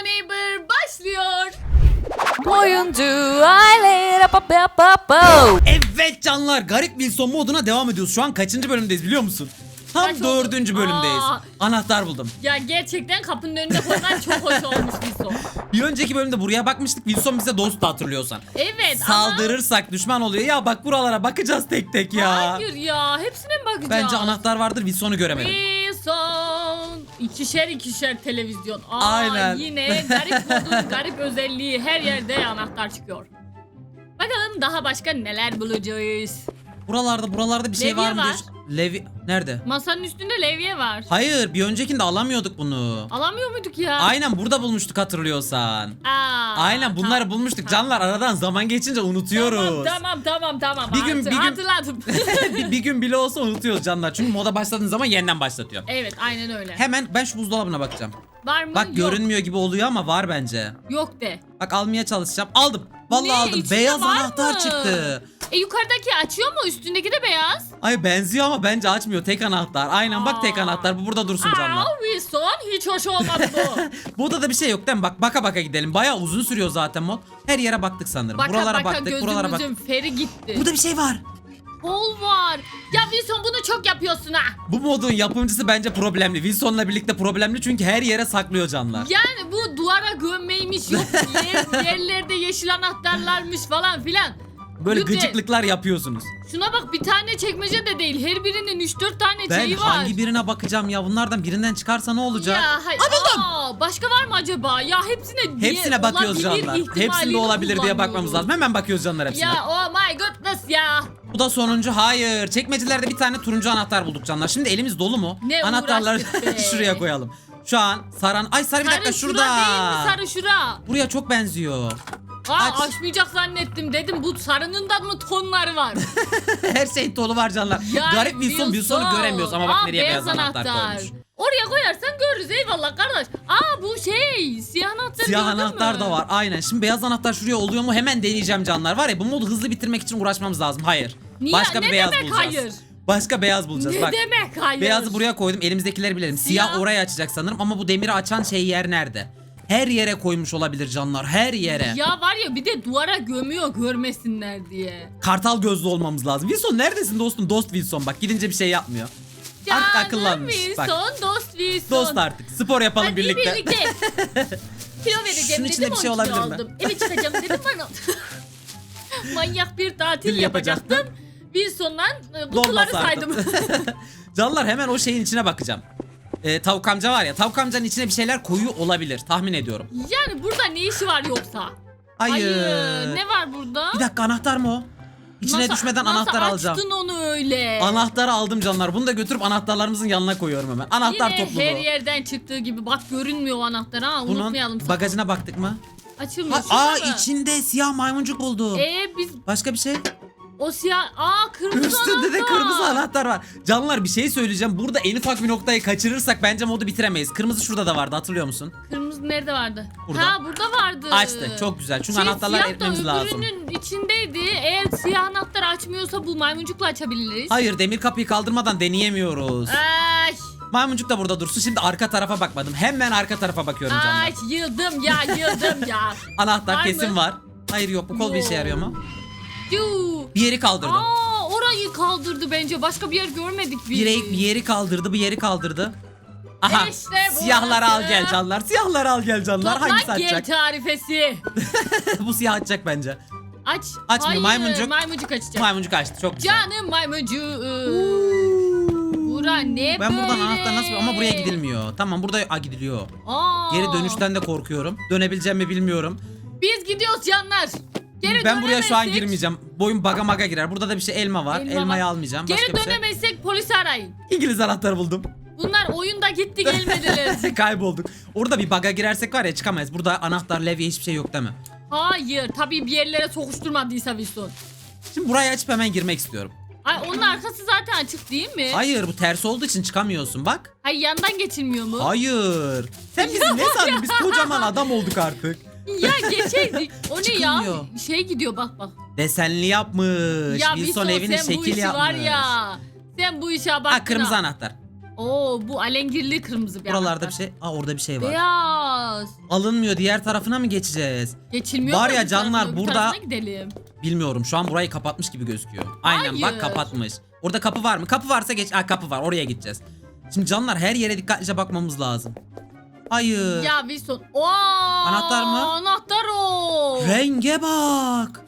Hello Neighbor başlıyor. Oyuncu aile. Evet canlar Garip Wilson moduna devam ediyoruz. Şu an kaçıncı bölümdeyiz biliyor musun? Tam Kaç oldu? dördüncü bölümdeyiz. Aa. Anahtar buldum. Ya gerçekten kapının önünde koyman çok hoş olmuş bir son. Bir önceki bölümde buraya bakmıştık. Wilson bize dost hatırlıyorsan. Evet ama... Saldırırsak düşman oluyor. Ya bak buralara bakacağız tek tek ya. Hayır ya hepsine mi bakacağız? Bence anahtar vardır Wilson'u göremedim. Son. İkişer ikişer televizyon. Aa, Aynen. Yine garip modun garip özelliği her yerde anahtar çıkıyor. Bakalım daha başka neler bulacağız. Buralarda buralarda bir şey Levye var mı? var. diyorsun? Levi nerede? Masanın üstünde levye var. Hayır bir öncekinde alamıyorduk bunu. Alamıyor muyduk ya? Aynen burada bulmuştuk hatırlıyorsan. Aa, Aynen bunları tamam, bulmuştuk. tamam. Canlar aradan zaman geçince unutuyoruz. Tamam tamam tamam. Bir gün- bir gün- Hatırladım. bir, bir gün bile olsa unutuyoruz canlar. Çünkü moda başladığın zaman yeniden başlatıyor. evet aynen öyle. Hemen ben şu buzdolabına bakacağım. Var mı? Bak Yok. görünmüyor gibi oluyor ama var bence. Yok de. Bak almaya çalışacağım. Aldım. Vallahi Ne? aldım. İçinde Beyaz anahtar mı? çıktı. E yukarıdaki açıyor mu? Üstündeki de beyaz. Ay benziyor ama bence açmıyor. Tek anahtar. Aynen bak tek Aa. anahtar. Bu burada dursun canlar. Aa Wilson hiç hoş olmadı bu. Burada da bir şey yok değil mi? Bak baka baka gidelim. Bayağı uzun sürüyor zaten mod. Her yere baktık sanırım. baka buralara baka baktık, buralara baktık. gözümüzün feri gitti. Burada bir şey var. Kol var. Ya Wilson bunu çok yapıyorsun ha. Bu modun yapımcısı bence problemli. Wilson'la birlikte problemli çünkü her yere saklıyor canlar. Yani bu duvara gömmeymiş yok. Yer, yerlerde yeşil anahtarlarmış falan filan. Böyle Lütfen. gıcıklıklar yapıyorsunuz. Şuna bak bir tane çekmece de değil. Her birinin 3-4 tane Ben şeyi var. hangi birine bakacağım ya? Bunlardan birinden çıkarsa ne olacak? Ya hayır. Aa, başka var mı acaba? Ya hepsine diye Hepsine bakıyoruz olabilir canlar. Hepsinde olabilir diye bakmamız kullanıyoruz. lazım. Hemen bakıyoruz canlar hepsine. Ya oh my goodness ya. Bu da sonuncu. Hayır. Çekmecelerde bir tane turuncu anahtar bulduk canlar. Şimdi elimiz dolu mu? Ne Anahtarları uğraştık be. şuraya koyalım. Şu an saran... Ay sarı bir dakika Sarı şurada. şura değil mi sarı şura? Buraya çok benziyor. Aa Aç. açmayacak zannettim dedim bu sarının da mı tonları var? Her şey dolu var canlar. Yani Garip Wilson Wilson'u göremiyoruz ama bak Aa, nereye beyaz anahtar, koymuş. Oraya koyarsan görürüz eyvallah kardeş. Aa bu şey siyah anahtar Siyah anahtar mü? da var. Aynen. Şimdi beyaz anahtar şuraya oluyor mu? Hemen deneyeceğim canlar. Var ya bu modu hızlı bitirmek için uğraşmamız lazım. Hayır. Niye? Başka Ne bir beyaz demek bulacağız. hayır? Başka beyaz bulacağız. Ne bak. demek hayır? Beyazı buraya koydum. Elimizdekileri bilelim. Siyah, Siyah. oraya açacak sanırım ama bu demiri açan şey yer nerede? Her yere koymuş olabilir canlar. Her yere. Ya var ya bir de duvara gömüyor görmesinler diye. Kartal gözlü olmamız lazım. Wilson neredesin dostum? Dost Wilson bak gidince bir şey yapmıyor. Artık Canım akıllanmış. Wilson, Bak dost Wilson. dost artık. Spor yapalım Hadi birlikte. birlikte. Kilo vereceğim Şunun dedim içinde bir şey 10 kilo olabilir mi? aldım. Evet çıkacağım dedim bana. Manyak bir tatil Dil yapacaktım. Wilson'dan e, kutuları saydım. Canlar hemen o şeyin içine bakacağım. Ee, tavuk amca var ya tavuk amcanın içine bir şeyler koyuyor olabilir tahmin ediyorum. yani burada ne işi var yoksa? Hayır. Ne var burada? Bir dakika anahtar mı o? İçine Nasıl- düşmeden nasıl anahtar alacağım. açtın onu öyle? Anahtarı aldım canlar. Bunu da götürüp anahtarlarımızın yanına koyuyorum hemen. Anahtar Yine topluluğu. her yerden çıktığı gibi bak görünmüyor o anahtar ha Bunun unutmayalım. sakın. bagajına baktık mı? Açılmıyor. Ha, aa mı? içinde siyah maymuncuk buldum. Ee biz Başka bir şey? O siyah aa kırmızı Üstünde de anahtar. kırmızı anahtar var. Canlar bir şey söyleyeceğim. Burada en ufak bir noktayı kaçırırsak bence modu bitiremeyiz. Kırmızı şurada da vardı hatırlıyor musun? Kırmızı nerede vardı? Burada. Ha burada vardı. Açtı. Çok güzel. Çünkü Şey, anahtarlar siyah da etmemiz lazım. öbürünün içindeydi. Eğer siyah anahtar açmıyorsa bu maymuncukla açabiliriz. Hayır demir kapıyı kaldırmadan deneyemiyoruz. Ay, Maymuncuk da burada dursun. Şimdi arka tarafa bakmadım. Hemen arka tarafa bakıyorum canlar. ay yıldım ya yıldım ya. Anahtar Var kesin mı? var. Hayır yok bu kol bir işe yarıyor mu? Yuu. Bir yeri kaldırdı. Aa orayı kaldırdı bence. Başka bir yer görmedik biz. Bir, bir yeri kaldırdı, bir yeri kaldırdı. Aha. İşte burası. siyahları al gel canlar. Siyahları al gel canlar. Hangisi Toprak yer açacak? tarifesi. bu siyah açacak bence. Aç. Açmıyor, Hayır, maymuncuk. Maymuncuk açacak. Maymuncuk açtı. Çok güzel. Canım maymuncuğu. Bura ne Ben böyle? buradan anahtar nasıl ama buraya gidilmiyor. Tamam burada Aa, gidiliyor. Aa. Geri dönüşten de korkuyorum. Dönebileceğim mi bilmiyorum. Biz gidiyoruz canlar. Geri ben buraya şu an dönemezsek- girmeyeceğim. Boyun baga maga girer. Burada da bir şey elma var. Elma Elmayı var. almayacağım. Başka Geri bir şey. dönemezsek polisi arayın. İngiliz anahtarı buldum. Bunlar oyunda gitti gelmediler. Kaybolduk. Orada bir baga girersek var ya çıkamayız. Burada anahtar, levye hiçbir şey yok değil mi? Hayır tabii bir yerlere sokuşturmadıysa Wilson. Şimdi burayı açıp hemen girmek istiyorum. Ay onun arkası zaten açık değil mi? Hayır bu ters olduğu için çıkamıyorsun bak. Hayır yandan geçilmiyor mu? Hayır. Sen bizi ne sandın? Biz kocaman adam olduk artık. Ya geçeydik. O ne ya? Şey gidiyor bak bak. Desenli yapmış. Ya Wilson Wilson evini sen bu şekil işi yapmış. var ya. Sen bu işe baktın Ha kırmızı anahtar. Oo bu alengirli kırmızı bir Buralarda bir anahtar. şey. Aa orada bir şey var. Beyaz. Alınmıyor. Diğer tarafına mı geçeceğiz? Geçilmiyor Var mu ya bir canlar, tarafına? Bir burada- tarafına gidelim. Bilmiyorum. Şu an burayı kapatmış gibi gözüküyor. Aynen Hayır. bak kapatmış. Orada kapı var mı? Kapı varsa geç. Aa kapı var. Oraya gideceğiz. Şimdi canlar her yere dikkatlice bakmamız lazım. Hayır. Ya Wilson. Oo, Anahtar mı? Anahtar o. Renge bak.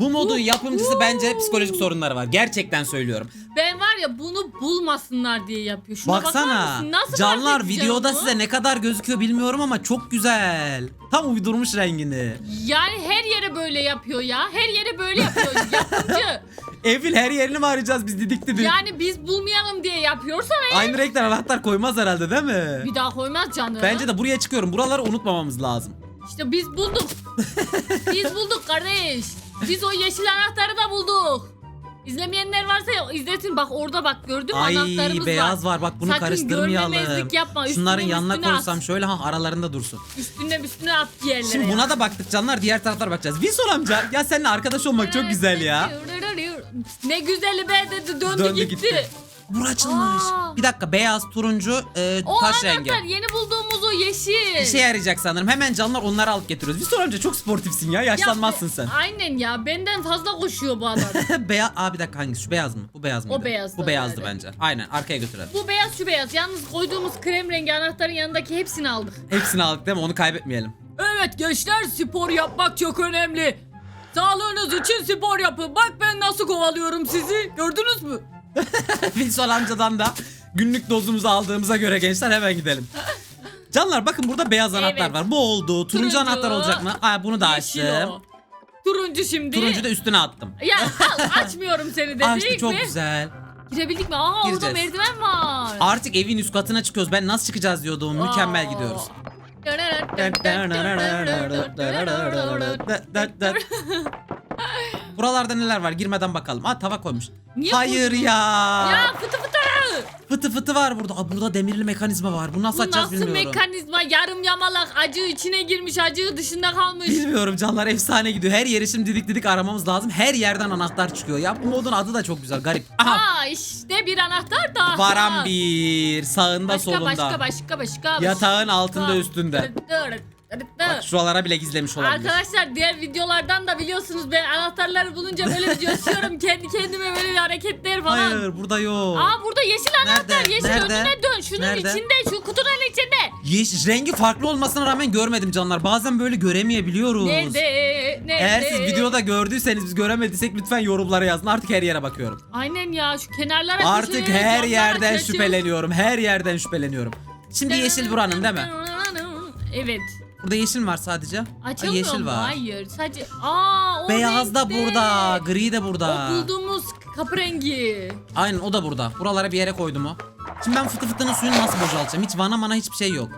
Bu modun yapımcısı bence psikolojik sorunları var. Gerçekten söylüyorum. Ben var ya bunu bulmasınlar diye yapıyor. Şuna bakar Baksana. mısın? Nasıl Canlar edeceğim videoda bunu? size ne kadar gözüküyor bilmiyorum ama çok güzel. Tam uydurmuş rengini. Yani her yere böyle yapıyor ya. Her yere böyle yapıyor. Yapımcı. Evin her yerini mi arayacağız biz didik didik. Yani biz bulmayalım diye yapıyorsa eğer Aynı renkten anahtar koymaz herhalde değil mi? bir daha koymaz canım. Bence de buraya çıkıyorum. Buraları unutmamamız lazım. İşte biz bulduk. biz bulduk kardeş. Biz o yeşil anahtarı da bulduk. İzlemeyenler varsa ya izlesin. Bak orada bak gördün mü Ay anahtarımız beyaz var. Bak bunu Sakın karıştırmayalım. görmemezlik yapma. Üstüne Şunların yanına üstüne koysam şöyle ha aralarında dursun. Üstüne üstüne at yerlere. Şimdi buna da baktık canlar. Diğer taraflara bakacağız. Wilson amca ya seninle arkadaş olmak çok güzel ya. Ne güzeli be dedi döndü, Döndü gitti. gitti. Bura açılmış. Aa. Bir dakika beyaz, turuncu, e, O taş anahtar rengi. yeni bulduğumuz o yeşil. İşe yarayacak sanırım. Hemen canlar onları alıp getiriyoruz. Wilson amca çok sportifsin ya. Ya Yaşlanmazsın sen. Aynen ya benden fazla koşuyor bu adam. beyaz. Aa bir dakika hangisi? Şu beyaz mı? Bu beyaz mıydı? beyazdı Bu beyazdı herhalde. bence. Aynen arkaya götürelim. bu beyaz şu beyaz. Yalnız koyduğumuz krem rengi anahtarın yanındaki hepsini aldık. Hepsini aldık değil mi? Onu kaybetmeyelim. Evet gençler spor yapmak çok önemli. Sağlığınız için spor yapın. Bak ben nasıl kovalıyorum sizi. Gördünüz mü? Wilson amcadan da günlük dozumuzu aldığımıza göre gençler hemen gidelim. Canlar bakın burada beyaz anahtar Evet. var. Bu oldu. Turuncu, Turuncu. anahtar olacak mı? Aa bunu da Yeşil açtım. o. Turuncu şimdi. Turuncu da üstüne attım. Ya al, açmıyorum seni dedik Açtı çok mi? güzel. Girebildik mi? Aa orada Gireceğiz. merdiven var. Artık evin üst katına çıkıyoruz. Ben nasıl çıkacağız diyordum. Mükemmel Aa. gidiyoruz. Buralarda neler var? Girmeden bakalım. Aa tava koymuş. Niye Hayır koydun? ya. Ya fıtı fıtı. Fıtı fıtı var burada. Aa, burada demirli mekanizma var. Bunu nasıl Bu açacağız nasıl bilmiyorum. mekanizma? Yarım yamalak acı içine girmiş acı dışında kalmış. Bilmiyorum canlar efsane gidiyor. Her yeri şimdi didik didik aramamız lazım. Her yerden anahtar çıkıyor. Ya bu modun adı da çok güzel. Garip. Aha. Aa işte bir anahtar daha. Varan bir. Sağında Başka solunda. başka başka başka. Yatağın altında üstünde. Bak şuralara bile gizlemiş olabilir. Arkadaşlar diğer videolardan da biliyorsunuz ben anahtarları bulunca böyle bir coşuyorum. Kendi kendime böyle bir hareketler falan. Hayır burada yok. Aa burada yeşil anahtar. Nerede? Yeşil Nerede? önüne dön. Şunun Nerede? içinde, şu kutunun içinde. Yeş, rengi farklı olmasına rağmen görmedim canlar. Bazen böyle göremeyebiliyoruz. Nerede? Nerede? Eğer siz videoda gördüyseniz biz göremediysek lütfen yorumlara yazın. Artık her yere bakıyorum. Aynen ya şu kenarlara Artık her yerden şüpheleniyorum. Her yerden şüpheleniyorum. Şimdi yeşil buranın değil mi? Evet. Burada yeşil var sadece. Açılmıyor yeşil mu? var. Hayır. Sadece aa o Beyaz da renkte. burada, gri de burada. O bulduğumuz kapı rengi. Aynen o da burada. Buralara bir yere koydum o. Şimdi ben fıtı fıtının suyunu nasıl boşaltacağım? Hiç vana mana hiçbir şey yok.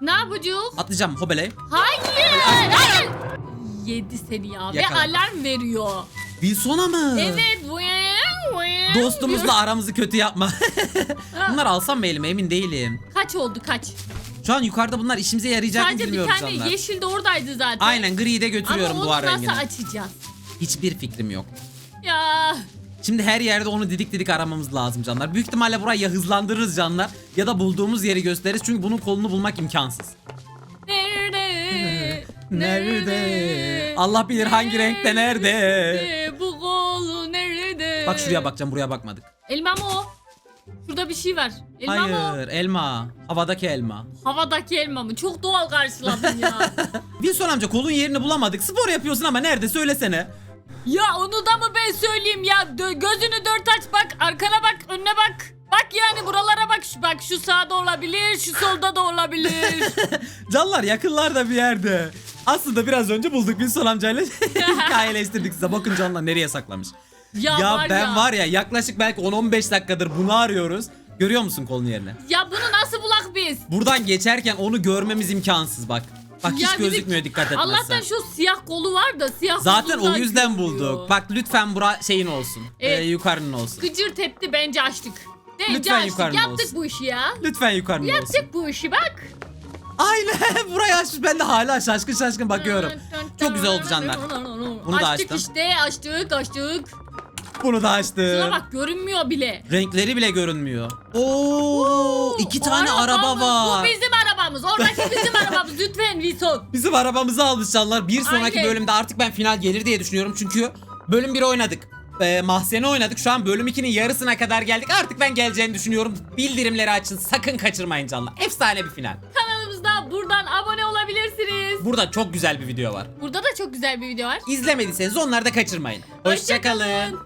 Ne yapacağız? Atlayacağım hobeley. Hayır. Hayır. Yedi seni ya. Ve Yakala. alarm veriyor. Wilson'a mı? Evet. Dostumuzla aramızı kötü yapma. Bunlar alsam mı elime emin değilim. Kaç oldu kaç? Şu an yukarıda bunlar işimize yarayacak mı Sadece bir bilmiyorum tane canlar. yeşil de oradaydı zaten. Aynen griyi de götürüyorum Ama onu duvar nasıl rengine. açacağız? Hiçbir fikrim yok. Ya. Şimdi her yerde onu didik didik aramamız lazım canlar. Büyük ihtimalle burayı ya hızlandırırız canlar ya da bulduğumuz yeri gösteririz. Çünkü bunun kolunu bulmak imkansız. Nerede? Nerede? Allah bilir hangi renkte nerede? Nerede? Bu kolu nerede? Bak şuraya bakacağım buraya bakmadık. Elma mı o? Şurada bir şey var. Elma mı? Hayır elma. Havadaki elma. Havadaki elma mı? Çok doğal karşıladın ya. Wilson amca kolun yerini bulamadık. Spor yapıyorsun ama nerede söylesene. ya onu da mı ben söyleyeyim ya? Dö- gözünü dört aç bak. Arkana bak. Önüne bak. Bak yani buralara bak. Şu, bak şu sağda olabilir. Şu solda da olabilir. Canlar yakınlarda bir yerde. Aslında biraz önce bulduk Wilson amcayla hikayeleştirdik size. Bakın canlar nereye saklamış. Ya, Ya, var ben ya. var ya yaklaşık belki 10-15 dakikadır bunu arıyoruz. Görüyor musun kolun yerini? Ya bunu nasıl bulak biz? Buradan geçerken onu görmemiz imkansız bak. Bak hiç Ya bir de- gözükmüyor dikkat etmezsen. Allah'tan şu siyah kolu var da siyah Zaten o yüzden görünüyor. bulduk. Bak lütfen bura şeyin olsun. Evet. Ee, yukarının olsun. Gıcır tepti bence açtık. Bence Lütfen açtık. yukarıda Yaptık olsun. bu işi ya. Lütfen yukarının olsun. Yaptık bu işi bak. Aynen burayı açmış ben de hala şaşkın şaşkın bakıyorum. Çok güzel oldu canlar. Bunu da açtık açtım. işte açtık açtık. Bunu da Şuna açtım. bak görünmüyor bile. Renkleri bile görünmüyor. Oo, iki tane araba Arabamız, var. Bu bizim arabamız. Oradaki bizim arabamız. Lütfen Wilson. Bizim arabamızı almış canlar. Bir sonraki Aynen. bölümde artık ben final gelir diye düşünüyorum. Çünkü bölüm 1 oynadık. Ee, mahzeni oynadık. Şu an bölüm 2'nin yarısına kadar geldik. Artık ben geleceğini düşünüyorum. Bildirimleri açın. Sakın kaçırmayın canlar. Efsane bir final. Kanalımızda buradan abone olabilirsiniz. Burada çok güzel bir video var. Burada da çok güzel bir video var. İzlemediyseniz onları da kaçırmayın. Hoşçakalın. Hoşçakalın.